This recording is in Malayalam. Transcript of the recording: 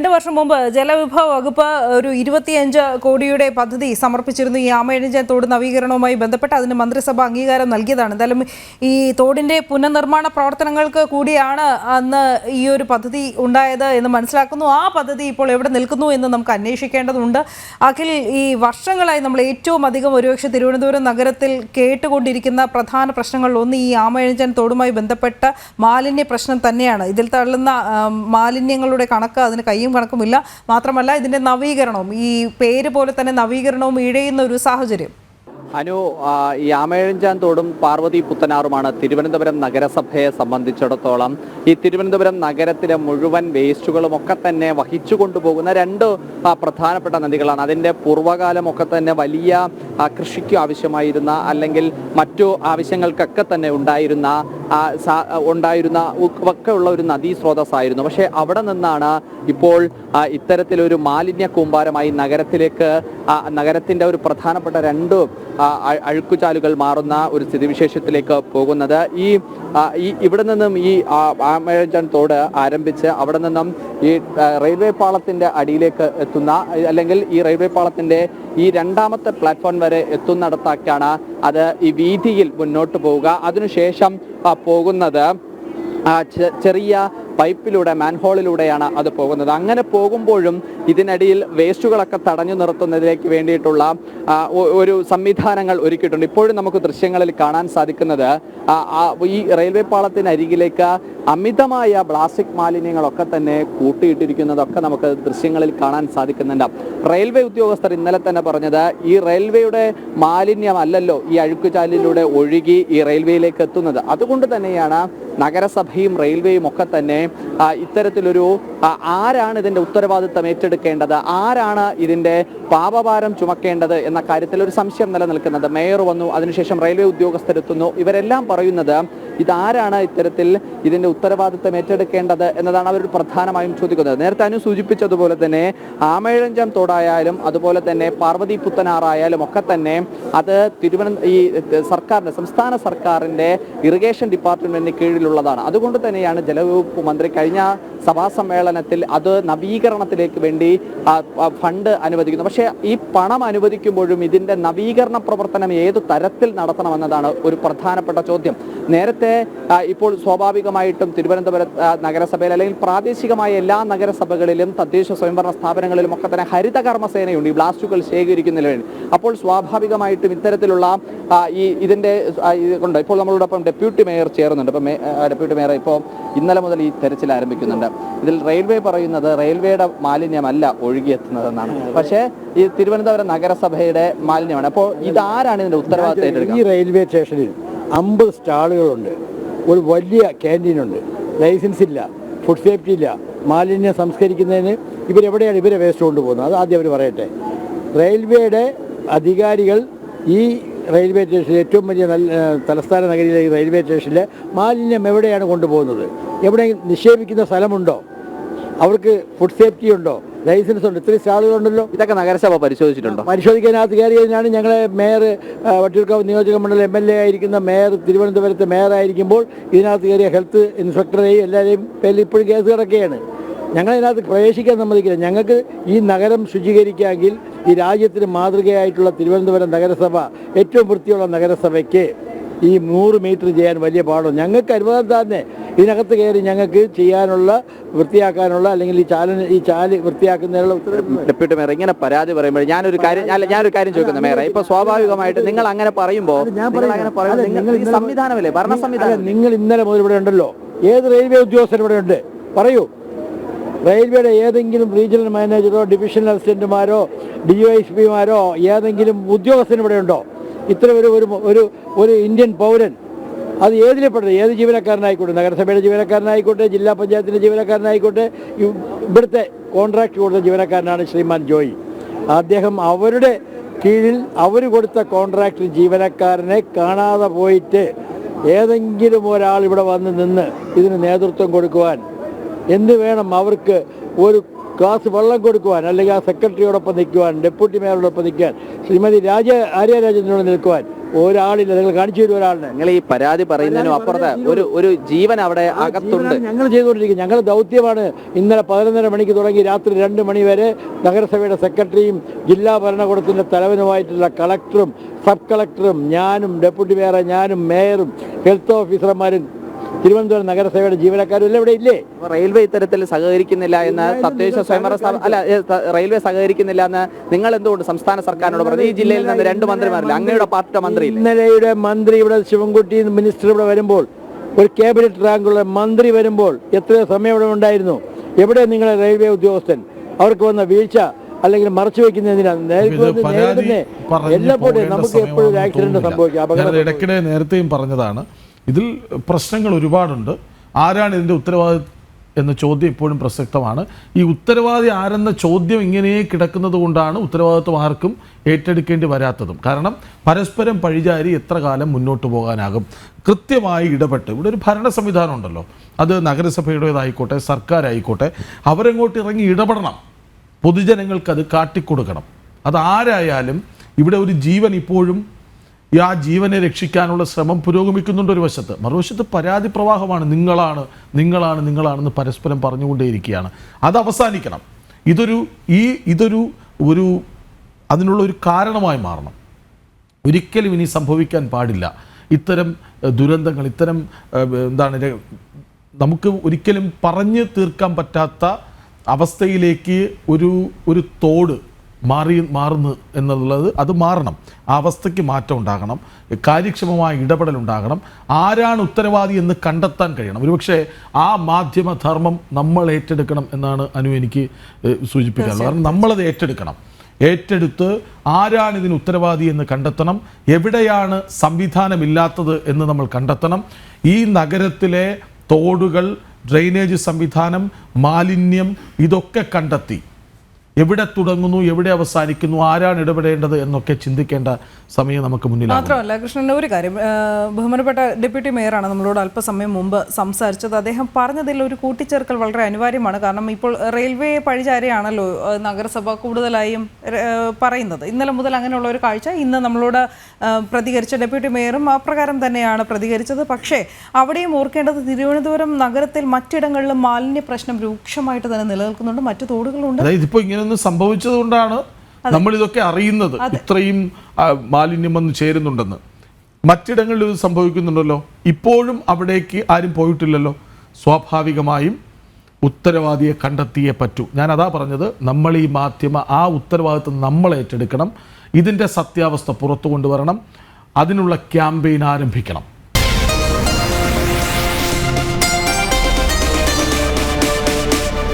രണ്ട് വർഷം മുമ്പ് ജലവിഭവ വകുപ്പ് ഒരു ഇരുപത്തിയഞ്ച് കോടിയുടെ പദ്ധതി സമർപ്പിച്ചിരുന്നു. ഈ ആമയിഴഞ്ചൻ തോട് നവീകരണവുമായി ബന്ധപ്പെട്ട് അതിന് മന്ത്രിസഭ അംഗീകാരം നൽകിയതാണ്. എന്തായാലും ഈ തോടിന്റെ പുനർനിർമ്മാണ പ്രവർത്തനങ്ങൾക്ക് കൂടിയാണ് അന്ന് ഈ ഒരു പദ്ധതി ഉണ്ടായത് എന്ന് മനസ്സിലാക്കുന്നു. ആ പദ്ധതി ഇപ്പോൾ എവിടെ നിൽക്കുന്നു എന്ന് നമുക്ക് അന്വേഷിക്കേണ്ടതുണ്ട്. അഖിൽ ഈ വർഷങ്ങളായി നമ്മൾ ഏറ്റവും അധികം ഒരുപക്ഷെ തിരുവനന്തപുരം നഗരത്തിൽ കേട്ടുകൊണ്ടിരിക്കുന്ന പ്രധാന പ്രശ്നങ്ങളിൽ ഒന്ന് ഈ ആമയഴിഞ്ചൻ തോടുമായി ബന്ധപ്പെട്ട മാലിന്യ പ്രശ്നം തന്നെയാണ്. ഇതിൽ തള്ളുന്ന മാലിന്യങ്ങളുടെ കണക്ക് അതിന് കയ്യും കണക്കുമില്ല. മാത്രമല്ല ഇതിന്റെ നവീകരണവും ഈ പേര് പോലെ തന്നെ നവീകരണവും ഇഴയുന്ന ഒരു സാഹചര്യം. അനു ഈ ആമേഴഞ്ചാൻ തോടും പാർവതി പുത്തനാറുമാണ് തിരുവനന്തപുരം നഗരസഭയെ സംബന്ധിച്ചിടത്തോളം. ഈ തിരുവനന്തപുരം നഗരത്തിലെ മുഴുവൻ വേസ്റ്റുകളും ഒക്കെ തന്നെ വഹിച്ചു കൊണ്ടുപോകുന്ന രണ്ട് പ്രധാനപ്പെട്ട നദികളാണ്. അതിന്റെ പൂർവകാലമൊക്കെ തന്നെ വലിയ കൃഷിക്ക് ആവശ്യമായിരുന്ന അല്ലെങ്കിൽ മറ്റു ആവശ്യങ്ങൾക്കൊക്കെ തന്നെ ഉണ്ടായിരുന്ന ഉണ്ടായിരുന്ന ഒക്കെ ഉള്ള ഒരു നദീ സ്രോതസ്സായിരുന്നു. പക്ഷേ അവിടെ നിന്നാണ് ഇപ്പോൾ ഇത്തരത്തിലൊരു മാലിന്യ കൂമ്പാരമായി നഗരത്തിലേക്ക് നഗരത്തിന്റെ ഒരു പ്രധാനപ്പെട്ട രണ്ട് അഴുക്കുചാലുകൾ മാറുന്ന ഒരു സ്ഥിതിവിശേഷത്തിലേക്ക് പോകുന്നത്. ഈ ഈ ഇവിടെ നിന്നും ഈ ആ, ആമഴഞ്ചൻ തോട് ആരംഭിച്ച് അവിടെ നിന്നും ഈ റെയിൽവേ പാളത്തിന്റെ അടിയിലേക്ക് എത്തുന്ന അല്ലെങ്കിൽ ഈ റെയിൽവേ പാളത്തിന്റെ ഈ രണ്ടാമത്തെ പ്ലാറ്റ്ഫോം വരെ എത്തുന്നിടത്താക്കാണ് അത് ഈ വീതിയിൽ മുന്നോട്ട് പോവുക. അതിനുശേഷം പോകുന്നത് ചെറിയ പൈപ്പിലൂടെ മാൻഹോളിലൂടെയാണ് അത് പോകുന്നത്. അങ്ങനെ പോകുമ്പോഴും ഇതിനടിയിൽ വേസ്റ്റുകളൊക്കെ തടഞ്ഞു നിർത്തുന്നതിലേക്ക് വേണ്ടിയിട്ടുള്ള ഒരു സംവിധാനങ്ങൾ ഒരുക്കിയിട്ടുണ്ട്. ഇപ്പോഴും നമുക്ക് ദൃശ്യങ്ങളിൽ കാണാൻ സാധിക്കുന്നത് ഈ റെയിൽവേ പാളത്തിനരികിലേക്ക് അമിതമായ പ്ലാസ്റ്റിക് മാലിന്യങ്ങളൊക്കെ തന്നെ കൂട്ടിയിട്ടിരിക്കുന്നതൊക്കെ നമുക്ക് ദൃശ്യങ്ങളിൽ കാണാൻ സാധിക്കുന്നുണ്ട്. റെയിൽവേ ഉദ്യോഗസ്ഥർ ഇന്നലെ തന്നെ പറഞ്ഞത് ഈ റെയിൽവേയുടെ മാലിന്യമല്ലല്ലോ ഈ അഴുക്കുചാലിലൂടെ ഒഴുകി ഈ റെയിൽവേയിലേക്ക് എത്തുന്നത്. അതുകൊണ്ട് തന്നെയാണ് നഗരസഭയും റെയിൽവേയും ഒക്കെ തന്നെ ഇത്തരത്തിലൊരു ആരാണ് ഇതിന്റെ ഉത്തരവാദിത്തം ഏറ്റെടുക്കേണ്ടത്? ആരാണ് ഇതിന്റെ പാപഭാരം ചുമക്കേണ്ടത് എന്ന കാര്യത്തിൽ ഒരു സംശയം നിലനിൽക്കുന്നത്. മേയർ വന്നു അതിനുശേഷം റെയിൽവേ ഉദ്യോഗസ്ഥരെത്തുന്നു. ഇവരെല്ലാം പറയുന്നത് ഇതാരാണ് ഇത്തരത്തിൽ ഇതിന്റെ ഉത്തരവാദിത്തം ഏറ്റെടുക്കേണ്ടത് എന്നതാണ് അവർ പ്രധാനമായും ചോദിക്കുന്നത്. നേരത്തെ അനു സൂചിപ്പിച്ചതുപോലെ തന്നെ ആമേഴഞ്ചം തോടായാലും അതുപോലെ തന്നെ പാർവതി പുത്തനാറായാലും ഒക്കെ തന്നെ അത് തിരുവനന്ത ഈ സർക്കാരിന്റെ സംസ്ഥാന സർക്കാരിന്റെ ഇറിഗേഷൻ ഡിപ്പാർട്ട്മെന്റിന് കീഴിലുള്ളതാണ്. അതുകൊണ്ട് തന്നെയാണ് ജലവകുപ്പ് മന്ത്രി കഴിഞ്ഞ സഭാ സമ്മേളനത്തിൽ അത് നവീകരണത്തിലേക്ക് വേണ്ടി ഫണ്ട് അനുവദിക്കുന്നു പക്ഷേ ഈ പണം അനുവദിക്കുമ്പോഴും ഇതിന്റെ നവീകരണ പ്രവർത്തനം ഏത് തരത്തിൽ നടത്തണമെന്നതാണ് ഒരു പ്രധാനപ്പെട്ട ചോദ്യം. നേരത്തെ ആ, ഇപ്പോൾ സ്വാഭാവികമായിട്ടും തിരുവനന്തപുരം നഗരസഭയിൽ അല്ലെങ്കിൽ പ്രാദേശികമായ എല്ലാ നഗരസഭകളിലും തദ്ദേശ സ്വയംഭരണ സ്ഥാപനങ്ങളിലും ഒക്കെ തന്നെ ഹരിത കർമ്മസേനയുണ്ട് ഈ ബ്ലാസ്റ്റുകൾ ശേഖരിക്കുന്നതിന് വേണ്ടി. അപ്പോൾ സ്വാഭാവികമായിട്ടും ഇത്തരത്തിലുള്ള ഈ ഇതിന്റെ ഇത് ഇപ്പോൾ നമ്മളോടൊപ്പം ഡെപ്യൂട്ടി മേയർ ചേർന്നുണ്ട് ഇപ്പം ഡെപ്യൂട്ടി മേയർ ഇപ്പോൾ ഇന്നലെ മുതൽ ഈ തെരച്ചിൽ ആരംഭിക്കുന്നുണ്ട്. ഇതിൽ റെയിൽവേ പറയുന്നത് റെയിൽവേയുടെ മാലിന്യമല്ല ഒഴുകിയെത്തുന്നതെന്നാണ്. പക്ഷേ ഈ തിരുവനന്തപുരം നഗരസഭയുടെ മാലിന്യമാണ്. അപ്പോൾ ഇതാരാണ് ഇതിന്റെ ഉത്തരവാദിത്തം ഈ റെയിൽവേ സ്റ്റേഷനിൽ അമ്പത് സ്റ്റാളുകളുണ്ട്. ഒരു വലിയ ക്യാന്റീനുണ്ട്. ലൈസൻസ് ഇല്ല. ഫുഡ് സേഫ്റ്റി ഇല്ല. മാലിന്യം സംസ്കരിക്കുന്നതിന് ഇവരെവിടെയാണ് ഇവരെ വേസ്റ്റ് കൊണ്ടുപോകുന്നത്? അത് ആദ്യം അവർ പറയട്ടെ. റെയിൽവേയുടെ അധികാരികൾ ഈ റെയിൽവേ സ്റ്റേഷനിൽ ഏറ്റവും വലിയ നല്ല തലസ്ഥാന നഗരിയിലെ റെയിൽവേ സ്റ്റേഷനിൽ മാലിന്യം എവിടെയാണ് കൊണ്ടുപോകുന്നത്? എവിടെ നിക്ഷേപിക്കുന്ന സ്ഥലമുണ്ടോ? അവർക്ക് ഫുഡ് സേഫ്റ്റി ഉണ്ടോ? ലൈസൻസ് ഉണ്ട് ഇത്രയും സ്റ്റാളുകളുണ്ടല്ലോ. ഇതൊക്കെ നഗരസഭ പരിശോധിച്ചിട്ടുണ്ടോ? പരിശോധിക്കാനകത്ത് കയറിയതിനാണ് ഞങ്ങളെ മേയർ വട്ടിയൂർക്കാവ് നിയോജക മണ്ഡലം എം എൽ എ ആയിരിക്കുന്ന മേയർ തിരുവനന്തപുരത്തെ മേയർ ആയിരിക്കുമ്പോൾ ഇതിനകത്ത് കയറിയ ഹെൽത്ത് ഇൻസ്പെക്ടറെയും എല്ലാവരെയും പേരിൽ ഇപ്പോഴും കേസ് കിടക്കുകയാണ്. ഞങ്ങളതിനകത്ത് പ്രവേശിക്കാൻ സമ്മതിക്കില്ല. ഞങ്ങൾക്ക് ഈ നഗരം ശുചീകരിക്കാമെങ്കിൽ ഈ രാജ്യത്തിന് മാതൃകയായിട്ടുള്ള തിരുവനന്തപുരം നഗരസഭ ഏറ്റവും വൃത്തിയുള്ള നഗരസഭയ്ക്ക് ഈ നൂറ് മീറ്റർ ചെയ്യാൻ വലിയ പാടും ഞങ്ങൾക്ക് അനുവാദം തന്നെ. ഇതിനകത്ത് കയറി ഞങ്ങൾക്ക് ചെയ്യാനുള്ള വൃത്തിയാക്കാനുള്ള അല്ലെങ്കിൽ ഈ ചാല ഈ ചാൽ വൃത്തിയാക്കുന്നതിനുള്ള ഉത്തരവ് ഡെപ്യൂട്ടി മേയർ ഇങ്ങനെ പരാതി പറയുമ്പോൾ ഞാനൊരു കാര്യം അല്ല ഞാനൊരു കാര്യം ചോദിക്കുന്നത് മേയറെ. ഇപ്പൊ സ്വാഭാവികമായിട്ട് നിങ്ങൾ അങ്ങനെ പറയുമ്പോൾ സംവിധാനമല്ലേ? ഭരണ സംവിധാനം. നിങ്ങൾ ഇന്നലെ മുതൽ ഇവിടെ ഉണ്ടല്ലോ. ഏത് റെയിൽവേ ഉദ്യോഗസ്ഥർ ഇവിടെ ഉണ്ട്. പറയൂ. റെയിൽവേയുടെ ഏതെങ്കിലും റീജിയണൽ മാനേജറോ ഡിവിഷണൽ അസിസ്റ്റന്റുമാരോ ഡി എസ് പിമാരോ ഏതെങ്കിലും ഉദ്യോഗസ്ഥൻ ഇവിടെ ഉണ്ടോ? ഇത്ര ഒരു ഒരു ഒരു ഇന്ത്യൻ പൗരൻ അത് ഏതിലെ പെടുന്നത്? ഏത് ജീവനക്കാരനായിക്കോട്ടെ? നഗരസഭയുടെ ജീവനക്കാരനായിക്കോട്ടെ? ജില്ലാ പഞ്ചായത്തിന്റെ ജീവനക്കാരനായിക്കോട്ടെ? ഇവ്- ഇവിടുത്തെ കോൺട്രാക്ട് കൊടുത്ത ജീവനക്കാരനാണ് ശ്രീമാൻ ജോയി. അദ്ദേഹം അവരുടെ കീഴിൽ അവർ കൊടുത്ത കോൺട്രാക്ട് ജീവനക്കാരനെ കാണാതെ പോയിട്ട് ഏതെങ്കിലും ഒരാൾ ഇവിടെ വന്ന് നിന്ന് ഇതിന് നേതൃത്വം കൊടുക്കുവാൻ എന്ത് വേണം അവർക്ക് ഒരു ഗ്ലാസ് വെള്ളം കൊടുക്കുവാൻ അല്ലെങ്കിൽ ആ സെക്രട്ടറിയോടൊപ്പം നിൽക്കുവാൻ ഡെപ്യൂട്ടി മേയറോടൊപ്പം നിൽക്കുവാൻ ശ്രീമതി രാജ ആര്യ രാജേന്ദ്രനോട് നിൽക്കുവാൻ ഒരാളില്ല. നിങ്ങൾ കാണിച്ചു തരും ഒരാളിനെ? നിങ്ങൾ ഈ പരാതി പറയുന്നതിനും അപ്പുറത്ത് ഒരു ഒരു ജീവൻ അവിടെ അകത്തുണ്ട്. ഞങ്ങൾ ചെയ്തുകൊണ്ടിരിക്കും ഞങ്ങൾ ദൗത്യമാണ്. ഇന്നലെ പതിനൊന്നര മണിക്ക് തുടങ്ങി രാത്രി രണ്ട് മണി വരെ നഗരസഭയുടെ സെക്രട്ടറിയും ജില്ലാ ഭരണകൂടത്തിന്റെ തലവനുമായിട്ടുള്ള കളക്ടറും സബ് കളക്ടറും ഞാനും ഡെപ്യൂട്ടി മേയറെ ഞാനും മേയറും ഹെൽത്ത് ഓഫീസർമാരും തിരുവനന്തപുരം നഗരസഭയുടെ ജീവനക്കാരും എല്ലാം ഇവിടെ ഇല്ലേ? റെയിൽവേ ഇത്തരത്തിൽ സഹകരിക്കുന്നില്ല എന്ന് തദ്ദേശ സ്വയംഭരണ സ്ഥാപ- അല്ല റെയിൽവേ സഹകരിക്കുന്നില്ല എന്ന് നിങ്ങൾ എന്തുകൊണ്ട് സംസ്ഥാന സർക്കാരിനോട് പറഞ്ഞു? ഈ ജില്ലയിൽ നിന്ന് രണ്ട് മന്ത്രിമാരില്ല അങ്ങയുടെ പാർട്ടിയുടെ മന്ത്രി ഇന്നലെയുടെ മന്ത്രി ഇവിടെ ശിവൻകുട്ടി മിനിസ്റ്റർ ഇവിടെ വരുമ്പോൾ ഒരു ക്യാബിനറ്റ് റാങ്കുള്ള മന്ത്രി വരുമ്പോൾ എത്രയോ സമയം ഇവിടെ ഉണ്ടായിരുന്നു. എവിടെ നിങ്ങളെ റെയിൽവേ ഉദ്യോഗസ്ഥൻ? അവർക്ക് വന്ന വീഴ്ച അല്ലെങ്കിൽ മറച്ചു വെക്കുന്നതിനാണ് നേരിടുന്നേ. പറഞ്ഞ് എല്ലാം പോട്ടെ പോകേണ്ട നമുക്ക് എപ്പോഴും ആക്സിഡന്റ്. സംഭവിക്കാം. അപകടം ഇടയ്ക്കിടെ നേരത്തെയും പറഞ്ഞതാണ്. ഇതിൽ പ്രശ്നങ്ങൾ ഒരുപാടുണ്ട്. ആരാണ് ഇതിന്റെ ഉത്തരവാദി എന്ന ചോദ്യം ഇപ്പോഴും പ്രസക്തമാണ്. ഈ ഉത്തരവാദി ആരെന്ന ചോദ്യം ഇങ്ങനെ കിടക്കുന്നത് കൊണ്ടാണ് ഉത്തരവാദിത്വം ആർക്കും ഏറ്റെടുക്കേണ്ടി വരാത്തതും. കാരണം പരസ്പരം പഴിചാരി എത്ര കാലം മുന്നോട്ട് പോകാനാകും? കൃത്യമായി ഇടപെട്ട് ഇവിടെ ഒരു ഭരണ സംവിധാനം ഉണ്ടല്ലോ. അത് നഗരസഭയുടേതായിക്കോട്ടെ സർക്കാരായിക്കോട്ടെ അവരങ്ങോട്ട് ഇറങ്ങി ഇടപെടണം. പൊതുജനങ്ങൾക്ക് അത് കാട്ടിക്കൊടുക്കണം. അത് ആരായാലും ഇവിടെ ഒരു ജീവൻ ഇപ്പോഴും ആ ജീവനെ രക്ഷിക്കാനുള്ള ശ്രമം പുരോഗമിക്കുന്നുണ്ട് ഒരു വശത്ത്. മറുവശത്ത് പരാതി പ്രവാഹമാണ്. നിങ്ങളാണ് നിങ്ങളാണ് നിങ്ങളാണെന്ന് പരസ്പരം പറഞ്ഞുകൊണ്ടേയിരിക്കുകയാണ്. അത് അവസാനിക്കണം. ഇതൊരു ഈ ഇതൊരു ഒരു അതിനുള്ള ഒരു കാരണമായി മാറണം. ഒരിക്കലും ഇനി സംഭവിക്കാൻ പാടില്ല. ഇത്തരം ദുരന്തങ്ങൾ ഇത്തരം എന്താണ് നമുക്ക് ഒരിക്കലും പറഞ്ഞു തീർക്കാൻ പറ്റാത്ത അവസ്ഥയിലേക്ക് ഒരു ഒരു തോട് മാറി മാറുന്നു എന്നുള്ളത് അത് മാറണം. ആ അവസ്ഥയ്ക്ക് മാറ്റം ഉണ്ടാകണം. കാര്യക്ഷമമായ ഇടപെടൽ ഉണ്ടാകണം. ആരാണ് ഉത്തരവാദി എന്ന് കണ്ടെത്താൻ കഴിയണം. ഒരുപക്ഷെ ആ മാധ്യമധർമ്മം നമ്മൾ ഏറ്റെടുക്കണം എന്നാണ് അനു എനിക്ക് സൂചിപ്പിക്കാറുള്ളത് കാരണം നമ്മളത് ഏറ്റെടുക്കണം. ഏറ്റെടുത്ത് ആരാണ് ഇതിന് ഉത്തരവാദി എന്ന് കണ്ടെത്തണം. എവിടെയാണ് സംവിധാനമില്ലാത്തത് എന്ന് നമ്മൾ കണ്ടെത്തണം. ഈ നഗരത്തിലെ തോടുകൾ ഡ്രെയിനേജ് സംവിധാനം മാലിന്യം ഇതൊക്കെ കണ്ടെത്തി. എവിടെ തുടങ്ങുന്നു എവിടെ അവസാനിക്കുന്നു ആരാണ് ഇടപെടേണ്ടത് എന്നൊക്കെ ചിന്തിക്കേണ്ട സമയം നമുക്ക് മുന്നിൽ മാത്രമല്ല കൃഷ്ണൻ ഒരു കാര്യം ബഹുമാനപ്പെട്ട ഡെപ്യൂട്ടി മേയറാണ് നമ്മളോട് അല്പസമയം മുമ്പ് സംസാരിച്ചത്. അദ്ദേഹം പറഞ്ഞതിൽ ഒരു കൂട്ടിച്ചേർക്കൽ വളരെ അനിവാര്യമാണ്. കാരണം ഇപ്പോൾ റെയിൽവേ പഴിചാരിയാണല്ലോ നഗരസഭ കൂടുതലായും പറയുന്നത്. ഇന്നലെ മുതൽ അങ്ങനെയുള്ള ഒരു കാഴ്ച ഇന്ന് നമ്മളോട് പ്രതികരിച്ച ഡെപ്യൂട്ടി മേയറും അപ്രകാരം തന്നെയാണ് പ്രതികരിച്ചത്. പക്ഷേ അവിടെയും ഓർക്കേണ്ടത് തിരുവനന്തപുരം നഗരത്തിൽ മറ്റിടങ്ങളിലും മാലിന്യ പ്രശ്നം രൂക്ഷമായിട്ട് തന്നെ നിലനിൽക്കുന്നുണ്ട്. മറ്റു തോടുകളുണ്ട്. അതായത് ഇപ്പോൾ ഇങ്ങനെയൊന്നും സംഭവിച്ചതുകൊണ്ടാണ് നമ്മൾ ഇതൊക്കെ അറിയുന്നത് ഇത്രയും മാലിന്യം വന്ന് ചേരുന്നുണ്ടെന്ന്. മറ്റിടങ്ങളിൽ ഇത് സംഭവിക്കുന്നുണ്ടല്ലോ. ഇപ്പോഴും അവിടേക്ക് ആരും പോയിട്ടില്ലല്ലോ. സ്വാഭാവികമായും ഉത്തരവാദിയെ കണ്ടെത്തിയേ പറ്റൂ. ഞാൻ അതാ പറഞ്ഞത് നമ്മൾ ഈ മാധ്യമ ആ ഉത്തരവാദിത്വം നമ്മൾ ഏറ്റെടുക്കണം. ഇതിന്റെ സത്യാവസ്ഥ പുറത്തു കൊണ്ടുവരണം. അതിനുള്ള ക്യാമ്പയിൻ ആരംഭിക്കണം.